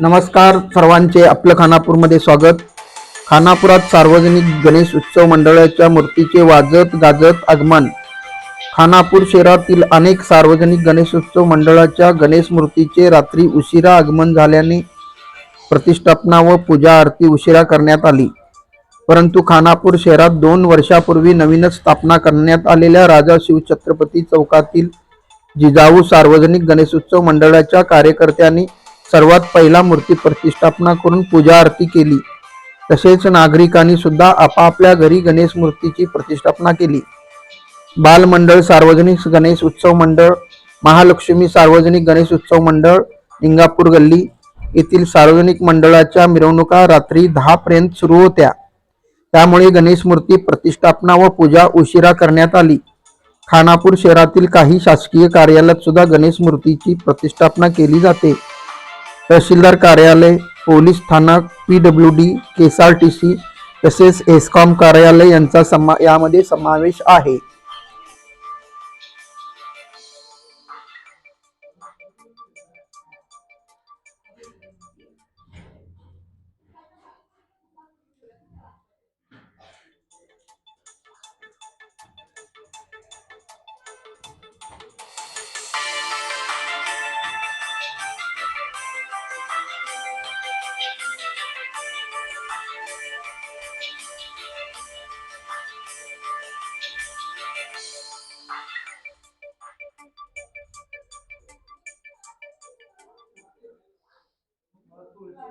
नमस्कार सर्वांचे आपलं खानापूरमध्ये स्वागत. खानापुरात सार्वजनिक गणेश उत्सव मंडळाच्या मूर्तीचे वाजत गाजत आगमन. खानापूर शहरातील अनेक सार्वजनिक गणेशोत्सव मंडळाच्या गणेश मूर्तीचे रात्री उशिरा आगमन झाल्याने प्रतिष्ठापना व पूजा आरती उशिरा करण्यात आली. परंतु खानापूर शहरात दोन वर्षापूर्वी नवीनच स्थापना करण्यात आलेल्या राजा शिवछत्रपती चौकातील जिजाऊ सार्वजनिक गणेशोत्सव मंडळाच्या कार्यकर्त्यांनी सर्वात पहिला मूर्ती प्रतिष्ठापना करून पूजा आरती केली. तसेच नागरिकांनी सुद्धा आपापल्या घरी गणेश मूर्तीची प्रतिष्ठापना केली. बालमंडळ सार्वजनिक गणेश उत्सव मंडळ महालक्ष्मी सार्वजनिक गणेश उत्सव मंडळ इंगापूर गल्ली येथील सार्वजनिक मंडळाच्या मिरवणुका रात्री दहा पर्यंत सुरू होत्या. त्यामुळे गणेश मूर्ती प्रतिष्ठापना व पूजा उशिरा करण्यात आली. खानापूर शहरातील काही शासकीय कार्यालयात सुद्धा गणेश मूर्तीची प्रतिष्ठापना केली जाते. तहसीलदार कार्यालय पोलीस ठाणा P W D S R T C तसेच एसकॉम कार्यालय यांचा समा यामध्ये समावेश आहे.